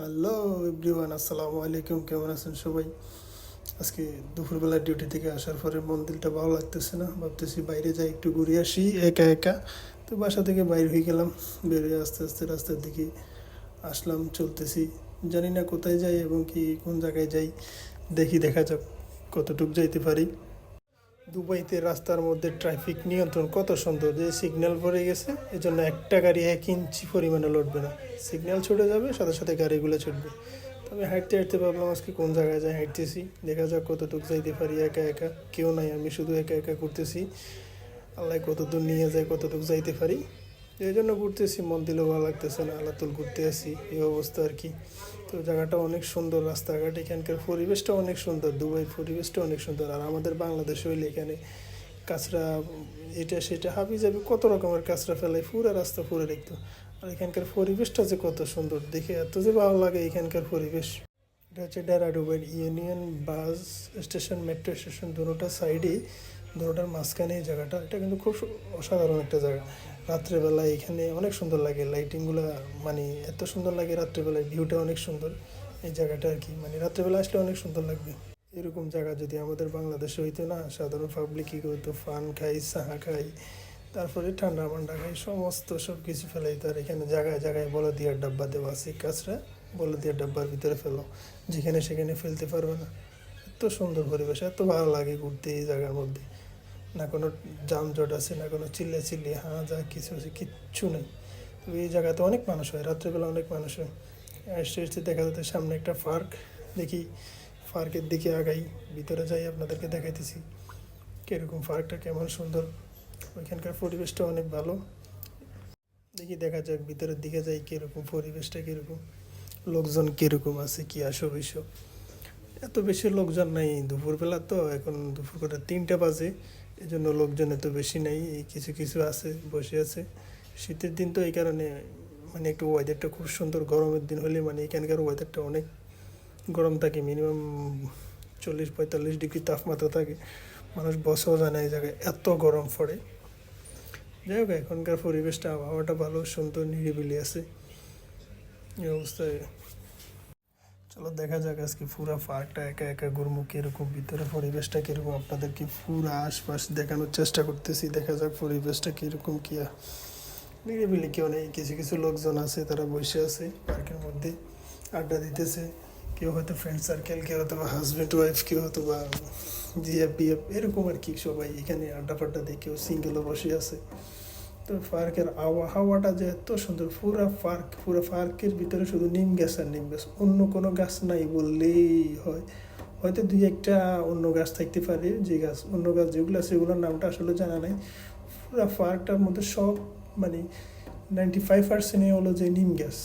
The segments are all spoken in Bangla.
হ্যালো এভরিওয়ান, আসসালামু আলাইকুম, কেমন আছেন সবাই? আজকে দুপুরবেলা ডিউটি থেকে আসার পরে মন্দিরটা ভালো লাগতেছে না, ভাবতেছি বাইরে যাই, একটু ঘুরে আসি, একা একা। তো বাসা থেকে বাইরে হয়ে গেলাম, বেরিয়ে আস্তে আস্তে রাস্তার দিকে আসলাম, চলতেছি। জানি না কোথায় যাই এবং কি, কোন জায়গায় যাই, দেখি, দেখা যাক কতটুক যাইতে পারি। দুবাইতে রাস্তার মধ্যে ট্রাফিক নিয়ন্ত্রণ কত সুন্দর, যে সিগন্যাল পড়ে গেছে, এজন্য একটা গাড়ি এক ইঞ্চি পরিমাণে লড়বে না। সিগন্যাল ছুটে যাবে, সাথে সাথে গাড়িগুলো ছুটবে। তবে হাঁটতে হাঁটতে ভাবলাম, আজকে কোন জায়গায় যাই, হাঁটতেছি। দেখা যাক কতটুকু যাইতে পারি, একা একা। কেউ নাই, আমি শুধু একা একা করতেছি আল্লাহ কতদূর নিয়ে যায়, কতটুকু যাইতে পারি। এই জন্য ঘুরতেছি, মন দিলেও ভালো লাগতেছে না, আলাতুল ঘুরতে আসি, এই অবস্থা আর কি। তো জায়গাটা অনেক সুন্দর, রাস্তাঘাট, এখানকার পরিবেশটা অনেক সুন্দর, দুবাই পরিবেশটা অনেক সুন্দর, আর আমাদের বাংলাদেশ হইলে এখানে কাঁচরা এটা সেটা, হাবি যাবি, কত রকমের কাঁচরা ফেলাই পুরো রাস্তা পুরো দেখতো। আর এখানকার পরিবেশটা যে কত সুন্দর, দেখে এত যে ভালো লাগে এখানকার পরিবেশ। এটা হচ্ছে ডেরাডুবের union bus station, metro station দুটোটা সাইডে দুটোটার মাঝখানে এই জায়গাটা। এটা কিন্তু খুব অসাধারণ একটা জায়গা। রাত্রেবেলা এখানে অনেক সুন্দর লাগে লাইটিংগুলো মানে এত সুন্দর লাগে রাত্রেবেলায় ভিউটা অনেক সুন্দর। এই জায়গাটা আর কি মানে রাত্রেবেলা আসলে অনেক সুন্দর লাগবে। এরকম জায়গা যদি আমাদের বাংলাদেশে হইতো না, সাধারণ পাবলিক কী করতো ফান খাই চাহা খাই, তারপরে ঠান্ডা মান্ডা খাই, সমস্ত সব কিছু ফেলাই তার এখানে জায়গায় জায়গায় বলে দিয়ার ডাব্বা দেওয়া আছে কাছরা বলে দিয়ার ডাব্বার ভিতরে ফেলো, যেখানে সেখানে ফেলতে পারবে না। এত সুন্দর পরিবেশ, এত ভালো লাগে ঘুরতে এই জায়গার মধ্যে। না কোনো যানজট আছে, না কোনো চিল্লে চিল্লি হাঁ যা কিছু আছে, কিচ্ছু নেই। তো এই জায়গাতে অনেক মানুষ হয়, রাত্রেবেলা অনেক মানুষ হয়। আসতে আসতে দেখা যাচ্ছে সামনে একটা পার্ক, দেখি পার্কের দিকে আগাই, ভিতরে যাই আপনাদেরকে দেখাইতেছি। কীরকম পার্কটা, কেমন সুন্দর। ওইখানকার পরিবেশটা অনেক ভালো। দেখি দেখা যাক ভিতরের দিকে যাই, কীরকম পরিবেশটা, কীরকম। লোকজন কীরকম আছে, কী আসো বিষয় এত বেশি লোকজন নাই দুপুরবেলা তো, এখন দুপুর কটা তিনটে বাজে এই জন্য লোকজন এত বেশি নাই কিছু কিছু আছে, বসে আছে। শীতের দিন তো এই কারণে মানে একটু ওয়েদারটা খুব সুন্দর, গরমের দিন হলে মানে এখানকার ওয়েদারটা অনেক গরম থাকে মিনিমাম চল্লিশ পঁয়তাল্লিশ ডিগ্রি তাপমাত্রা থাকে। মানুষ বসাও যায় না এই জায়গায়, এত গরম পড়ে। যাই হোক, এখনকার পরিবেশটা, আবহাওয়াটা ভালো, সুন্দর, নিরিবিলি আছে। এই অবস্থায় চলো দেখা যাক আজকে পুরা পার্কটা একা একা ঘুরবো কীরকম, ভিতরে পরিবেশটা কীরকম, আপনাদেরকে পুরা আশপাশ দেখানোর চেষ্টা করতেছি, দেখা যাক পরিবেশটা কীরকম কি। নিরিবিলি কেউ নেই, কিছু কিছু লোকজন আছে, তারা বসে আছে, পার্কের মধ্যে আড্ডা দিতেছে কেউ হয়তো ফ্রেন্ড সার্কেল কেউ হয়তো বা হাজব্যান্ড ওয়াইফ কেউ হয়তো বা জিএফ বিএফ এরকম আর কি সবাই এখানে আড্ডা ফাড্ডা দিয়ে কেউ সিঙ্গেলও বসে আছে তো পার্কের আওয়া হাওয়াটা যে এত সুন্দর, পুরা পার্ক, পুরো পার্কের ভিতরে শুধু নিম গাছ আর নিম গাছ, অন্য কোনো গাছ নাই বললেই হয়। হয়তো দুই একটা অন্য গাছ থাকতে পারে, যে গাছ, অন্য গাছ যেগুলো আছে সেগুলোর নামটা আসলে জানা নাই। পুরো পার্কটার মধ্যে সব মানে নাইনটি ফাইভ পার্সেন্টই হলো যে নিম গাছ।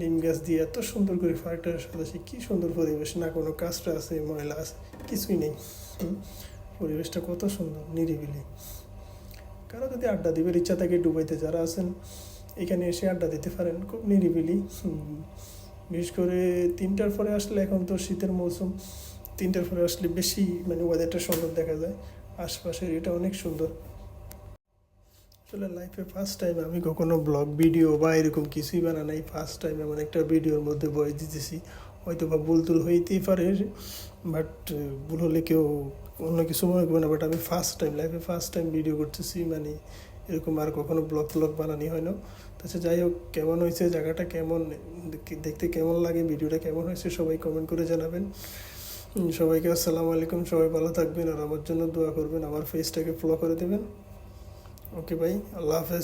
নিম গাছ দিয়ে এত সুন্দর করে পার্কটা সাজাচ্ছে, কী সুন্দর পরিবেশ। না কোনো কাজটা আছে, ময়লা আছে, কিছুই নেই। পরিবেশটা কত সুন্দর, নিরিবিলি। কারও যদি আড্ডা দিবার ইচ্ছা থাকে ডুবাইতে যারা আছেন, এখানে এসে আড্ডা দিতে পারেন, খুব নিরিবিলি। বিশেষ করে তিনটার পরে আসলে এখন তো শীতের মৌসুম, তিনটার পরে আসলে বেশি মানে ওয়েদারটা সুন্দর দেখা যায়। আশপাশের এটা অনেক সুন্দর। আসলে লাইফে ফার্স্ট টাইম আমি কখনো ব্লগ ভিডিও বা এরকম কিছুই বানা নাই। ফার্স্ট টাইম এমন একটা ভিডিওর মধ্যে বয় দিতেছি। হয়তো বা ভুল হইতেই পারে। বাট ভুল হলে কেউ অন্য কিছু মনে করবে না, বাট আমি ফার্স্ট টাইম লাইফে ফার্স্ট টাইম ভিডিও করতেছি মানে এরকম আর কখনো ব্লগ ট্লগ বানানি হয় না। তাছাড়া যাই হোক, কেমন হয়েছে, জায়গাটা কেমন দেখতে কেমন লাগে ভিডিওটা কেমন হয়েছে, সবাই কমেন্ট করে জানাবেন। সবাইকে আসসালামু আলাইকুম, সবাই ভালো থাকবেন, আর আমার জন্য দোয়া করবেন, আমার ফেসটাকে ফলো করে দেবেন। ওকে ভাই আল্লাহ হাফেজ।